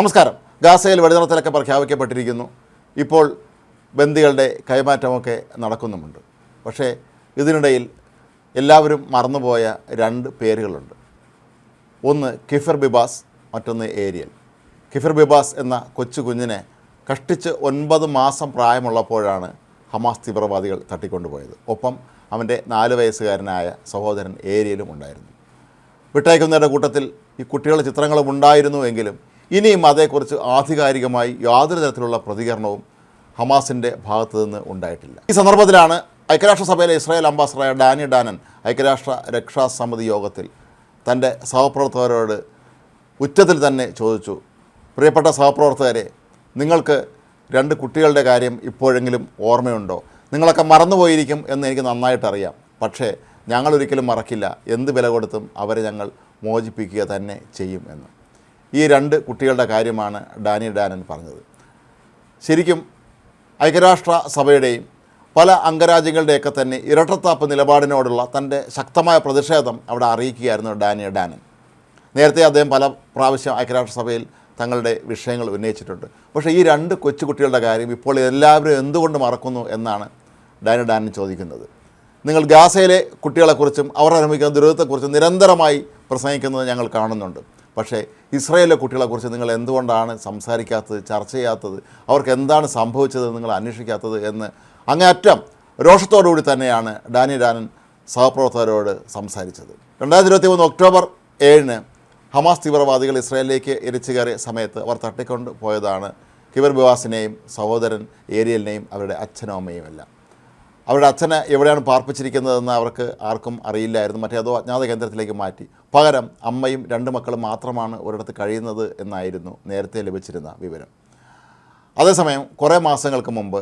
നമസ്കാരം. ഗാസയിൽ വെടിനിർത്തലൊക്കെ പ്രഖ്യാപിക്കപ്പെട്ടിരിക്കുന്നു. ഇപ്പോൾ ബന്ദികളുടെ കൈമാറ്റമൊക്കെ നടക്കുന്നുമുണ്ട്. പക്ഷേ ഇതിനിടയിൽ എല്ലാവരും മറന്നുപോയ രണ്ട് പേരുകളുണ്ട്. ഒന്ന് കിഫർ ബിബാസ് മറ്റൊന്ന് ഏരിയൽ. കിഫർ ബിബാസ് എന്ന കൊച്ചു കുഞ്ഞിനെ കഷ്ടിച്ച് ഒൻപത് മാസം പ്രായമുള്ളപ്പോഴാണ് ഹമാസ് തീവ്രവാദികൾ തട്ടിക്കൊണ്ടുപോയത്. ഒപ്പം അവന്റെ നാല് വയസ്സുകാരനായ സഹോദരൻ ഏരിയലും ഉണ്ടായിരുന്നു. വിട്ടയക്കുന്നവരുടെ കൂട്ടത്തിൽ ഈ കുട്ടികളുടെ ചിത്രങ്ങളും ഉണ്ടായിരുന്നുവെങ്കിലും ഇനിയും അതേക്കുറിച്ച് ആധികാരികമായി യാതൊരു തരത്തിലുള്ള പ്രതികരണവും ഹമാസിന്റെ ഭാഗത്തു നിന്ന് ഉണ്ടായിട്ടില്ല. ഈ സന്ദർഭത്തിലാണ് ഐക്യരാഷ്ട്രസഭയിലെ ഇസ്രായേൽ അംബാസഡറായ ഡാനി ഡാനൻ ഐക്യരാഷ്ട്ര രക്ഷാ സമിതി യോഗത്തിൽ തന്റെ സഹപ്രവർത്തകരോട് ഉച്ചത്തിൽ തന്നെ ചോദിച്ചു പ്രിയപ്പെട്ട സഹപ്രവർത്തകരെ നിങ്ങൾക്ക് രണ്ട് കുട്ടികളുടെ കാര്യം ഇപ്പോഴെങ്കിലും ഓർമ്മയുണ്ടോ? നിങ്ങളൊക്കെ മറന്നുപോയിരിക്കും എന്ന് എനിക്ക് നന്നായിട്ടറിയാം പക്ഷേ ഞങ്ങളൊരിക്കലും മറക്കില്ല. എന്ത് വില കൊടുത്തും അവരെ ഞങ്ങൾ മോചിപ്പിക്കുക തന്നെ ചെയ്യും എന്ന്. ഈ രണ്ട് കുട്ടികളുടെ കാര്യമാണ് ഡാനി ഡാനൻ പറഞ്ഞത്. ശരിക്കും ഐക്യരാഷ്ട്ര സഭയുടെയും പല അംഗരാജ്യങ്ങളുടെയൊക്കെ തന്നെ ഇരട്ടത്താപ്പ് നിലപാടിനോടുള്ള തന്റെ ശക്തമായ പ്രതിഷേധം അവിടെ അറിയിക്കുകയായിരുന്നു ഡാനി ഡാനൻ. നേരത്തെ അദ്ദേഹം പല പ്രാവശ്യം ഐക്യരാഷ്ട്രസഭയിൽ തങ്ങളുടെ വിഷയങ്ങൾ ഉന്നയിച്ചിട്ടുണ്ട്. പക്ഷേ ഈ രണ്ട് കൊച്ചുകുട്ടികളുടെ കാര്യം ഇപ്പോൾ എല്ലാവരും എന്തുകൊണ്ട് മറക്കുന്നു എന്നാണ് ഡാനി ഡാനൻ ചോദിക്കുന്നത്. നിങ്ങൾ ഗാസയിലെ കുട്ടികളെക്കുറിച്ചും അവർ അനുഭവിക്കുന്ന ദുരിതത്തെക്കുറിച്ചും നിരന്തരമായി പ്രസംഗിക്കുന്നത് ഞങ്ങൾ കാണുന്നുണ്ട്. പക്ഷേ ഇസ്രായേലിലെ കുട്ടികളെക്കുറിച്ച് നിങ്ങൾ എന്തുകൊണ്ടാണ് സംസാരിക്കാത്തത് ചർച്ച ചെയ്യാത്തത് അവർക്ക് എന്താണ് സംഭവിച്ചത് നിങ്ങൾ അന്വേഷിക്കാത്തത് എന്ന് അങ്ങേയറ്റം രോഷത്തോടുകൂടി തന്നെയാണ് ഡാനി ഡാനൻ സഹപ്രവർത്തകരോട് സംസാരിച്ചത്. രണ്ടായിരത്തി ഇരുപത്തി മൂന്ന് ഒക്ടോബർ ഏഴിന് ഹമാസ് തീവ്രവാദികൾ ഇസ്രായേലിലേക്ക് എരിച്ചു കയറിയ സമയത്ത് അവർ തട്ടിക്കൊണ്ട് പോയതാണ് കിബർ ബിവാസിനെയും സഹോദരൻ ഏരിയലിനെയും അവരുടെ അച്ഛനും അമ്മയും എല്ലാം അവരുടെ അച്ഛനെ എവിടെയാണ് പാർപ്പിച്ചിരിക്കുന്നതെന്ന് അവർക്ക് ആർക്കും അറിയില്ലായിരുന്നു. മറ്റേ അതോ അജ്ഞാത കേന്ദ്രത്തിലേക്ക് മാറ്റി. പകരം അമ്മയും രണ്ട് മക്കളും മാത്രമാണ് ഒരിടത്ത് കഴിയുന്നത് എന്നായിരുന്നു നേരത്തെ ലഭിച്ചിരുന്ന വിവരം. അതേസമയം കുറേ മാസങ്ങൾക്ക് മുമ്പ്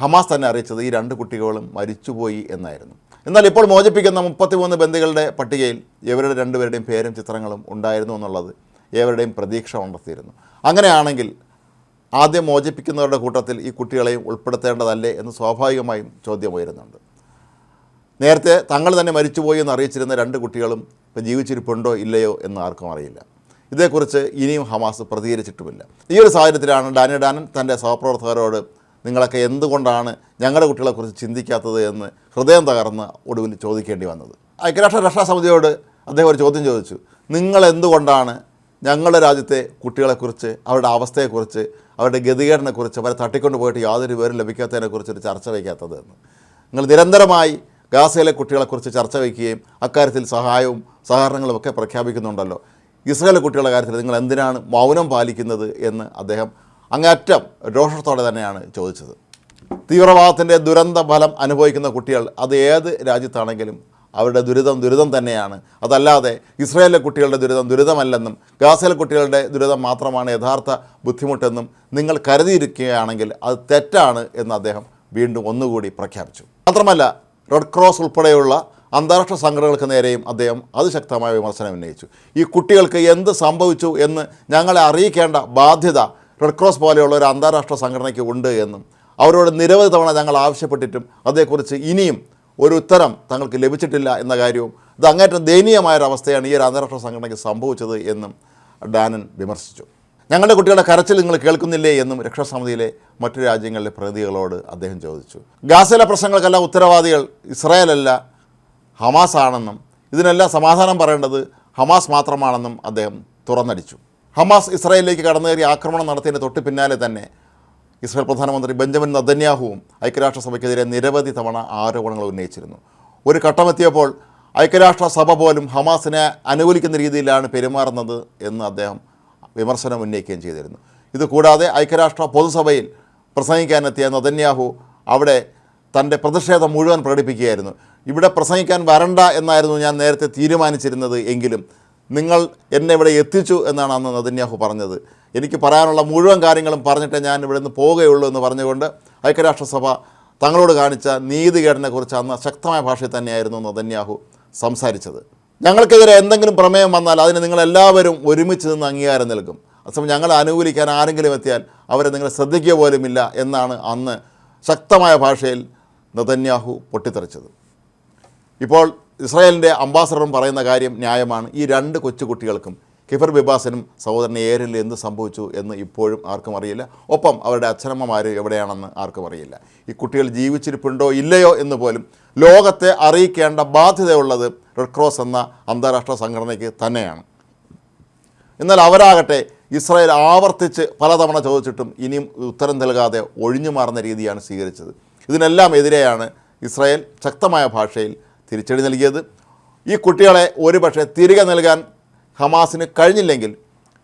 ഹമാസ് തന്നെ അറിയിച്ചത് ഈ രണ്ട് കുട്ടികളും മരിച്ചുപോയി എന്നായിരുന്നു. എന്നാൽ ഇപ്പോൾ മോചിപ്പിക്കുന്ന മുപ്പത്തിമൂന്ന് ബന്ധികളുടെ പട്ടികയിൽ ഇവരുടെ രണ്ടുപേരുടെയും പേരും ചിത്രങ്ങളും ഉണ്ടായിരുന്നു എന്നുള്ളത് ഏവരുടെയും പ്രതീക്ഷ ഉണർത്തിയിരുന്നു അങ്ങനെയാണെങ്കിൽ ആദ്യം മോചിപ്പിക്കുന്നവരുടെ കൂട്ടത്തിൽ ഈ കുട്ടികളെയും ഉൾപ്പെടുത്തേണ്ടതല്ലേ എന്ന് സ്വാഭാവികമായും ചോദ്യം ഉയരുന്നുണ്ട് നേരത്തെ തങ്ങൾ തന്നെ മരിച്ചുപോയി എന്ന് അറിയിച്ചിരുന്ന രണ്ട് കുട്ടികളും ഇപ്പോൾ ജീവിച്ചിരിപ്പുണ്ടോ ഇല്ലയോ എന്ന് ആർക്കും അറിയില്ല. ഇതേക്കുറിച്ച് ഇനിയും ഹമാസ് പ്രതികരിച്ചിട്ടുമില്ല. ഈ ഒരു സാഹചര്യത്തിലാണ് ഡാനി ഡാനൻ തന്റെ സഹപ്രവർത്തകരോട് നിങ്ങളൊക്കെ എന്തുകൊണ്ടാണ് ഞങ്ങളുടെ കുട്ടികളെക്കുറിച്ച് ചിന്തിക്കാത്തത് എന്ന് ഹൃദയം തകർന്ന് ഒടുവിൽ ചോദിക്കേണ്ടി വന്നത്. ഐക്യരാഷ്ട്ര രക്ഷാസമിതിയോട് അദ്ദേഹം ഒരു ചോദ്യം ചോദിച്ചു. നിങ്ങൾ എന്തുകൊണ്ടാണ് ഞങ്ങളുടെ രാജ്യത്തെ കുട്ടികളെക്കുറിച്ച് അവരുടെ അവസ്ഥയെക്കുറിച്ച് അവരുടെ ഗതികേടിനെക്കുറിച്ച് അവരെ തട്ടിക്കൊണ്ട് പോയിട്ട് യാതൊരു വിവരം ലഭിക്കാത്തതിനെക്കുറിച്ച് ഒരു ചർച്ച വയ്ക്കാത്തത് എന്ന്. നിങ്ങൾ നിരന്തരമായി ഗാസയിലെ കുട്ടികളെക്കുറിച്ച് ചർച്ച വയ്ക്കുകയും അക്കാര്യത്തിൽ സഹായവും സഹകരണങ്ങളും ഒക്കെ പ്രഖ്യാപിക്കുന്നുണ്ടല്ലോ. ഇസ്രായേൽ കുട്ടികളുടെ കാര്യത്തിൽ നിങ്ങൾ എന്തിനാണ് മൗനം പാലിക്കുന്നത് എന്ന് അദ്ദേഹം അങ്ങേറ്റം രോഷത്തോടെ തന്നെയാണ് ചോദിച്ചത്. തീവ്രവാദത്തിന്റെ ദുരന്ത ഫലം അനുഭവിക്കുന്ന കുട്ടികൾ അത് ഏത് രാജ്യത്താണെങ്കിലും അവരുടെ ദുരിതം ദുരിതം തന്നെയാണ്. അതല്ലാതെ ഇസ്രായേലിലെ കുട്ടികളുടെ ദുരിതം ദുരിതമല്ലെന്നും ഗാസയിലെ കുട്ടികളുടെ ദുരിതം മാത്രമാണ് യഥാർത്ഥ ബുദ്ധിമുട്ടെന്നും നിങ്ങൾ കരുതിയിരിക്കുകയാണെങ്കിൽ അത് തെറ്റാണ് എന്ന് അദ്ദേഹം വീണ്ടും ഒന്നുകൂടി പ്രഖ്യാപിച്ചു. മാത്രമല്ല റെഡ് ക്രോസ് ഉൾപ്പെടെയുള്ള അന്താരാഷ്ട്ര സംഘടനകൾക്ക് നേരെയും അദ്ദേഹം അതിശക്തമായ വിമർശനം ഉന്നയിച്ചു. ഈ കുട്ടികൾക്ക് എന്ത് സംഭവിച്ചു എന്ന് ഞങ്ങളെ അറിയിക്കേണ്ട ബാധ്യത റെഡ് ക്രോസ് പോലെയുള്ള ഒരു അന്താരാഷ്ട്ര സംഘടനയ്ക്ക് ഉണ്ട് എന്നും അവരോട് നിരവധി തവണ ഞങ്ങൾ ആവശ്യപ്പെട്ടിട്ടും അതേക്കുറിച്ച് ഇനിയും ഒരു ഉത്തരം തങ്ങൾക്ക് ലഭിച്ചിട്ടില്ല എന്ന കാര്യവും ഇത് അങ്ങേറ്റം ദയനീയമായൊരവസ്ഥയാണ് ഈ ഒരു അന്താരാഷ്ട്ര സംഘടനയ്ക്ക് സംഭവിച്ചത് എന്നും ഡാനൻ വിമർശിച്ചു. ഞങ്ങളുടെ കുട്ടികളുടെ കരച്ചിൽ നിങ്ങൾ കേൾക്കുന്നില്ലേ എന്നും രക്ഷാസമിതിയിലെ മറ്റു രാജ്യങ്ങളിലെ പ്രതികളോട് അദ്ദേഹം ചോദിച്ചു. ഗാസയിലെ പ്രശ്നങ്ങൾക്കെല്ലാം ഉത്തരവാദികൾ ഇസ്രായേലല്ല ഹമാസ് ആണെന്നും ഇതിനെല്ലാം സമാധാനം പറയേണ്ടത് ഹമാസ് മാത്രമാണെന്നും അദ്ദേഹം തുറന്നടിച്ചു. ഹമാസ് ഇസ്രായേലിലേക്ക് കടന്നുകയറി ആക്രമണം നടത്തിയതിന് തൊട്ട് പിന്നാലെ തന്നെ ഇസ്രായേൽ പ്രധാനമന്ത്രി ബെഞ്ചമിൻ നദന്യാഹുവും ഐക്യരാഷ്ട്രസഭയ്ക്കെതിരെ നിരവധി തവണ ആരോപണങ്ങൾ ഉന്നയിച്ചിരുന്നു. ഒരു ഘട്ടമെത്തിയപ്പോൾ ഐക്യരാഷ്ട്രസഭ പോലും ഹമാസിനെ അനുകൂലിക്കുന്ന രീതിയിലാണ് പെരുമാറുന്നത് എന്ന് അദ്ദേഹം വിമർശനം ഉന്നയിക്കുകയും ചെയ്തിരുന്നു. ഇതുകൂടാതെ ഐക്യരാഷ്ട്ര പൊതുസഭയിൽ പ്രസംഗിക്കാനെത്തിയ നദന്യാഹു അവിടെ തന്റെ പ്രതിഷേധം മുഴുവൻ പ്രകടിപ്പിക്കുകയായിരുന്നു. ഇവിടെ പ്രസംഗിക്കാൻ വരണ്ട എന്നായിരുന്നു ഞാൻ നേരത്തെ തീരുമാനിച്ചിരുന്നത് എങ്കിലും നിങ്ങൾ എന്നെ ഇവിടെ എത്തിച്ചു എന്നാണ് അന്ന് നദന്യാഹു പറഞ്ഞത്. എനിക്ക് പറയാനുള്ള മുഴുവൻ കാര്യങ്ങളും പറഞ്ഞിട്ട് ഞാൻ ഇവിടെ നിന്ന് പോവുകയുള്ളൂ എന്ന് പറഞ്ഞുകൊണ്ട് ഐക്യരാഷ്ട്രസഭ തങ്ങളോട് കാണിച്ച നീതികേടിനെക്കുറിച്ച് അന്ന് ശക്തമായ ഭാഷയിൽ തന്നെയായിരുന്നു നദന്യാഹു സംസാരിച്ചത്. ഞങ്ങൾക്കെതിരെ എന്തെങ്കിലും പ്രമേയം വന്നാൽ അതിന് നിങ്ങളെല്ലാവരും ഒരുമിച്ച് നിന്ന് അംഗീകാരം നൽകും. അതേസമയം ഞങ്ങളെ അനുകൂലിക്കാൻ ആരെങ്കിലും എത്തിയാൽ അവരെ നിങ്ങൾ ശ്രദ്ധിക്കുക പോലുമില്ല എന്നാണ് അന്ന് ശക്തമായ ഭാഷയിൽ നതന്യാഹു പൊട്ടിത്തെറിച്ചത്. ഇപ്പോൾ ഇസ്രായേലിന്റെ അംബാസഡറും പറയുന്ന കാര്യം ന്യായമാണ്. ഈ രണ്ട് കൊച്ചുകുട്ടികൾക്കും കിഫർ ബിബാസിനും സഹോദരൻ ഏരിൽ എന്ത് സംഭവിച്ചു എന്ന് ഇപ്പോഴും ആർക്കും അറിയില്ല. ഒപ്പം അവരുടെ അച്ഛനമ്മമാർ എവിടെയാണെന്ന് ആർക്കും അറിയില്ല. ഈ കുട്ടികൾ ജീവിച്ചിരിപ്പുണ്ടോ ഇല്ലയോ എന്ന് പോലും ലോകത്തെ അറിയിക്കേണ്ട ബാധ്യതയുള്ളത് റെഡ് ക്രോസ് എന്ന അന്താരാഷ്ട്ര സംഘടനയ്ക്ക് തന്നെയാണ്. എന്നാൽ അവരാകട്ടെ ഇസ്രായേൽ ആവർത്തിച്ച് പലതവണ ചോദിച്ചിട്ടും ഇനിയും ഉത്തരം നൽകാതെ ഒഴിഞ്ഞു മാറുന്ന രീതിയാണ് സ്വീകരിച്ചത്. ഇതിനെല്ലാം എതിരെയാണ് ഇസ്രായേൽ ശക്തമായ ഭാഷയിൽ തിരിച്ചടി നൽകിയത്. ഈ കുട്ടികളെ ഒരുപക്ഷെ തിരികെ നൽകാൻ ഹമാസിന് കഴിഞ്ഞില്ലെങ്കിൽ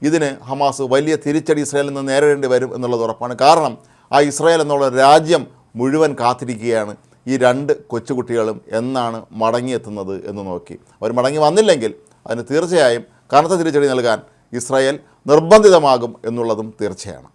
ഇതിന് ഹമാസ് വലിയ തിരിച്ചടി ഇസ്രായേലിൽ നിന്ന് നേരിടേണ്ടി വരും എന്നുള്ളത് ഉറപ്പാണ്. കാരണം ആ ഇസ്രായേൽ എന്നുള്ള രാജ്യം മുഴുവൻ കാത്തിരിക്കുകയാണ്. ഈ രണ്ട് കൊച്ചുകുട്ടികളും എന്നാണ് മടങ്ങിയെത്തുന്നത് എന്ന് നോക്കി. അവർ മടങ്ങി വന്നില്ലെങ്കിൽ അതിന് തീർച്ചയായും കനത്ത തിരിച്ചടി നൽകാൻ ഇസ്രായേൽ നിർബന്ധിതമാകും എന്നുള്ളതും തീർച്ചയാണ്.